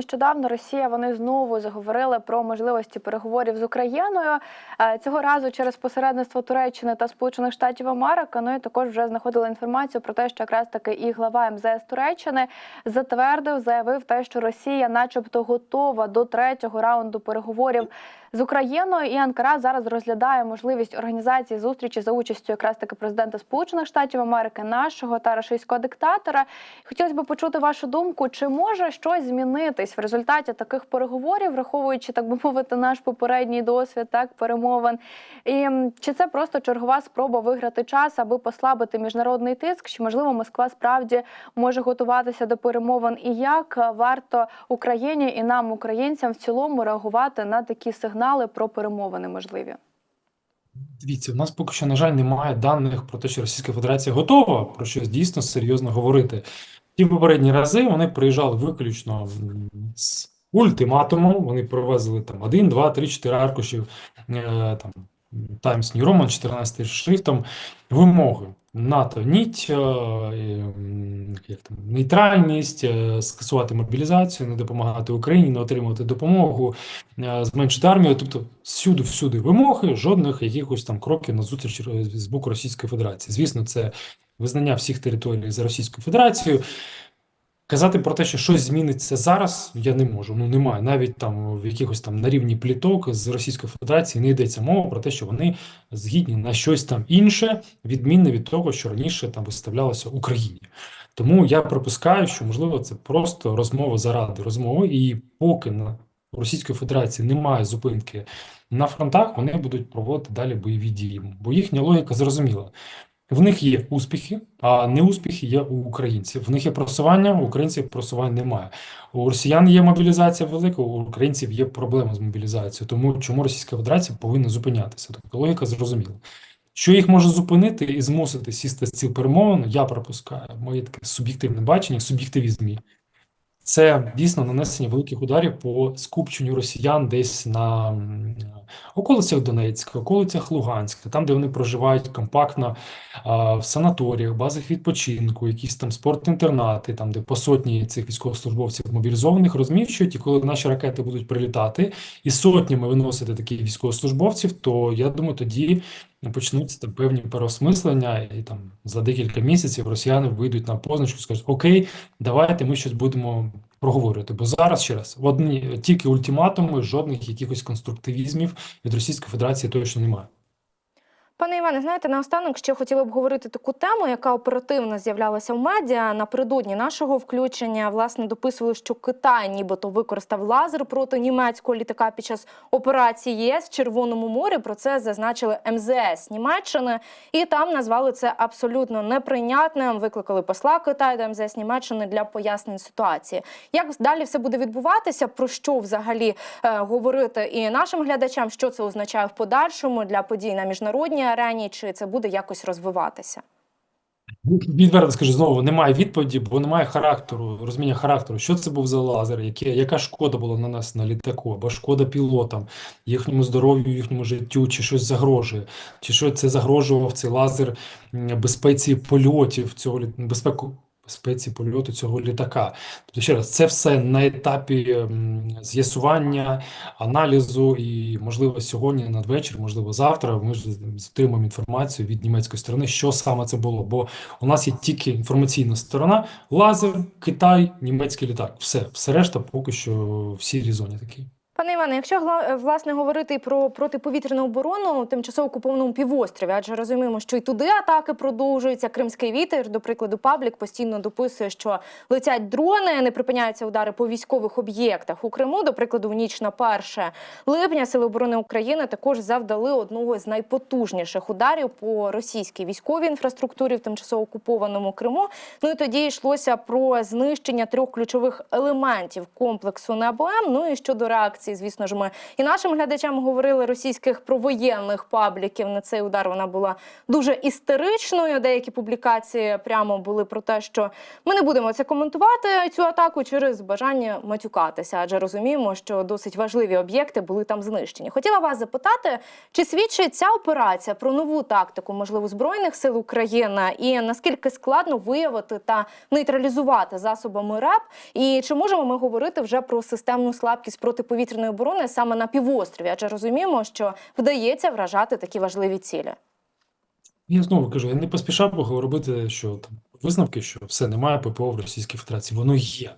нещодавно Росія вони знову заговорили про можливості переговорів з Україною Е, цього разу через посередництво Туреччини та Сполучених Штатів Америки. Ну і також вже знаходили інформацію про те, що якраз таки і глава МЗС Туреччини затвердив, заявив те, що Росія, начебто, готова до третього раунду переговорів з Україною, і Анкара зараз розглядає можливість організації зустрічі за участю якраз таки президента Сполучених Штатів Америки, нашого та російського диктатора. Хотілося б почути вашу думку, чи може щось змінитись в результаті таких переговорів, враховуючи так би мовити, наш попередній досвід так перемовин, і чи це просто чергова спроба виграти час, аби послабити міжнародний тиск? Чи можливо Москва справді може готуватися до перемовин? І як варто Україні і нам, українцям, в цілому реагувати на такі сигнали про перемовини можливі? Дивіться, у нас поки що, на жаль, немає даних про те, що Російська Федерація готова про щось дійсно серйозно говорити. Ті попередні рази вони приїжджали виключно з ультиматумом. Вони привезли там один, два, три, чотири аркушів там Times New Roman 14 шрифтом вимоги. НАТО ніть, е, як там, нейтральність, е, скасувати мобілізацію, не допомагати Україні, не отримувати допомогу, е, зменшити армію. Тобто всюди, всюди вимоги, жодних якихось там кроків на зустріч з боку Російської Федерації. Звісно, це визнання всіх територій за Російською Федерацією. Казати про те, що щось зміниться зараз, я не можу. Ну немає. Навіть там в якихось там на рівні пліток з Російської Федерації не йдеться мова про те, що вони згідні на щось там інше, відмінне від того, що раніше там виставлялося Україні. Тому я припускаю, що можливо це просто розмова заради розмови, і поки на Російської Федерації немає зупинки на фронтах, вони будуть проводити далі бойові дії, бо їхня логіка зрозуміла. В них є успіхи, а неуспіхи є у українців. В них є просування, у українців просувань немає. У росіян є мобілізація велика, у українців є проблема з мобілізацією. Тому чому Російська Федерація повинна зупинятися? Тобто логіка зрозуміла. Що їх може зупинити і змусити сісти з ціл перемовин, я припускаю. Моє таке суб'єктивне бачення, суб'єктивізм мій. Це дійсно нанесення великих ударів по скупченню росіян десь на околицях Донецька, околицях Луганська, там, де вони проживають компактно а, в санаторіях, базах відпочинку, якісь там спортінтернати, там, де по сотні цих військовослужбовців мобілізованих розміщують, і коли наші ракети будуть прилітати і сотнями виносити таких військовослужбовців, то я думаю, тоді почнуться там певні переосмислення, і там за декілька місяців росіяни вийдуть на позначку скажуть: Окей, давайте ми щось будемо проговорювати. Бо зараз ще раз одні тільки ультиматуми, жодних якихось конструктивізмів від Російської Федерації точно немає. Пане Іване, знаєте, наостанок ще хотіла б говорити таку тему, яка оперативно з'являлася в медіа напередодні нашого включення. Власне, дописували, що Китай нібито використав лазер проти німецького літака під час операції ЄС в Червоному морі. Про це зазначили МЗС Німеччини, і там назвали це абсолютно неприйнятним. Викликали посла Китаю до МЗС Німеччини для пояснень ситуації. Як далі все буде відбуватися? Про що взагалі е, говорити і нашим глядачам, що це означає в подальшому для подій на міжнародній арені, чи це буде якось розвиватися? Відверто скажу знову, немає відповіді, бо немає характеру, розуміння характеру. Що це був за лазер, яке, яка шкода була нанесена літаку, або шкода пілотам, їхньому здоров'ю, їхньому життю, чи щось загрожує, чи що це загрожував цей лазер безпеці польотів цього безпеку. Безпеці польоту цього літака. Тобто, ще раз, це все на етапі з'ясування, аналізу, і, можливо, сьогодні надвечір, можливо, завтра ми ж отримаємо інформацію від німецької сторони, що саме це було. Бо у нас є тільки інформаційна сторона, лазер, Китай, німецький літак. Все, все решта поки що в сірій зоні такій. Пане Іване, якщо гла- власне говорити про протиповітряну оборону тимчасово окупованому півострові, адже розуміємо, що і туди атаки продовжуються. Кримський вітер, до прикладу, паблік постійно дописує, що летять дрони, не припиняються удари по військових об'єктах у Криму. До прикладу, в ніч на 1 липня сили оборони України також завдали одного з найпотужніших ударів по російській військовій інфраструктурі в тимчасово окупованому Криму. Ну і тоді йшлося про знищення трьох ключових елементів комплексу НАБОМ. Ну і щодо реакції Федерації. Звісно ж, ми і нашим глядачам говорили російських провоєнних пабліків. На цей удар вона була дуже істеричною. Деякі публікації прямо були про те, що ми не будемо це коментувати цю атаку через бажання матюкатися, адже розуміємо, що досить важливі об'єкти були там знищені. Хотіла вас запитати, чи свідчить ця операція про нову тактику, можливо, збройних сил України, і наскільки складно виявити та нейтралізувати засобами РЕП, і чи можемо ми говорити вже про системну слабкість протиповітряної оборони саме на півострові? Адже розуміємо, що вдається вражати такі важливі цілі. Я знову кажу, я не поспішав би робити, що там висновки, що все немає ППО в Російській Федерації. Воно є.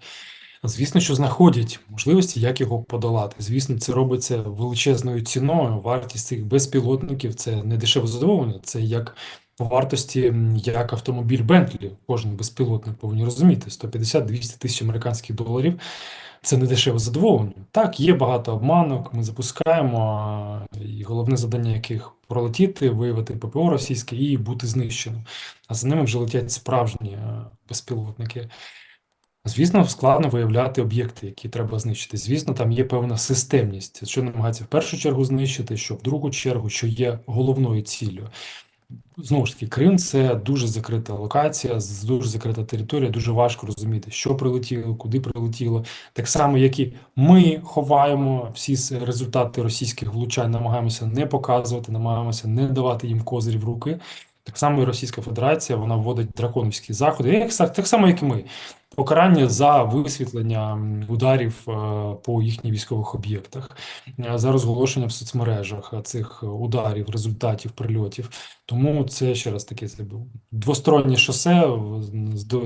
Звісно, що знаходять можливості, як його подолати. Звісно, це робиться величезною ціною. Вартість цих безпілотників це не дешеве задоволення, це як вартості, як автомобіль Бентлі. Кожен безпілотник повинні розуміти: 150-200 тисяч американських доларів. Це не дешеве задоволення. Так, є багато обманок, ми запускаємо, і головне завдання яких пролетіти, виявити ППО російське і бути знищеним. А за ними вже летять справжні безпілотники. Звісно, складно виявляти об'єкти, які треба знищити. Звісно, там є певна системність, що намагається в першу чергу знищити, що в другу чергу, що є головною ціллю. Знову ж таки, Крим це дуже закрита локація, дуже закрита територія, дуже важко розуміти, що прилетіло, куди прилетіло. Так само, як і ми ховаємо всі результати російських влучань, намагаємося не показувати, намагаємося не давати їм козирі в руки. Так само і Російська Федерація вона вводить драконовські заходи, як, так само, як і ми. Покарання за висвітлення ударів е, по їхніх військових об'єктах, е, за розголошення в соцмережах цих ударів, результатів, прильотів. Тому це ще раз таке двостороннє шосе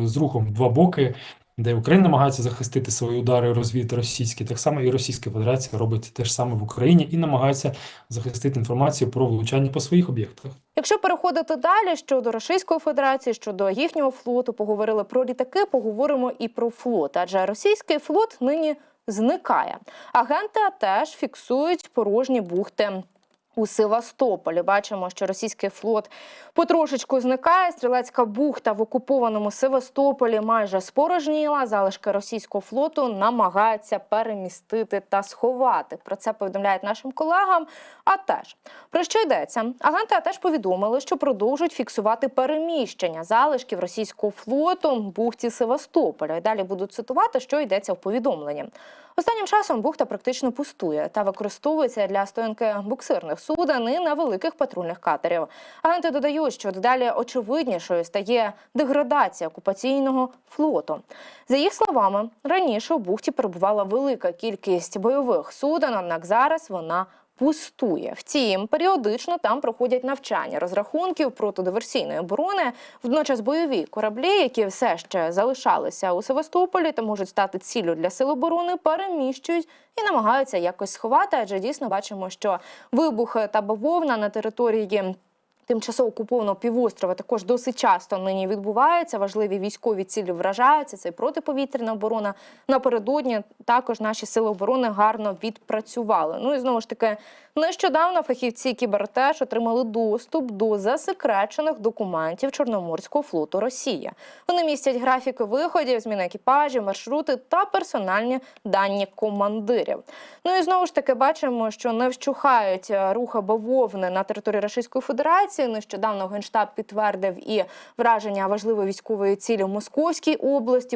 з, рухом в два боки, де Україна намагається захистити свої удари, розвідати російські, так само і Російська Федерація робить те ж саме в Україні і намагається захистити інформацію про влучання по своїх об'єктах. Якщо переходити далі щодо Російської Федерації, щодо їхнього флоту, поговорили про літаки, поговоримо і про флот. Адже російський флот нині зникає. Агенти теж фіксують порожні бухти. У Севастополі бачимо, що російський флот потрошечку зникає. Стрілецька бухта в окупованому Севастополі майже спорожніла. Залишки російського флоту намагаються перемістити та сховати. Про це повідомляють нашим колегам. А теж про що йдеться? Агенти теж повідомили, що продовжують фіксувати переміщення залишків російського флоту в бухті Севастополя. І далі буду цитувати, що йдеться в повідомленні. Останнім часом бухта практично пустує та використовується для стоянки буксирних суден і невеликих патрульних катерів. Агенти додають, що дедалі очевиднішою стає деградація окупаційного флоту. За їх словами, раніше у бухті перебувала велика кількість бойових суден, однак зараз вона пустує. Втім, періодично там проходять навчання розрахунків протидиверсійної оборони. Водночас бойові кораблі, які все ще залишалися у Севастополі та можуть стати ціллю для сил оборони, переміщують і намагаються якось сховати. Адже дійсно бачимо, що вибухи та бавовна на території. Тимчасово окупованого півострова також досить часто нині відбувається. Важливі військові цілі вражаються. Це і протиповітряна оборона. Напередодні також наші сили оборони гарно відпрацювали. Ну і знову ж таки, нещодавно фахівці кібертеж отримали доступ до засекречених документів Чорноморського флоту Росії. Вони містять графіки виходів, зміни екіпажів, маршрути та персональні дані командирів. Ну і знову ж таки бачимо, що не вщухають е, рухи бавовни на території Російської Федерації. Нещодавно Генштаб підтвердив і враження важливої військової цілі в Московській області.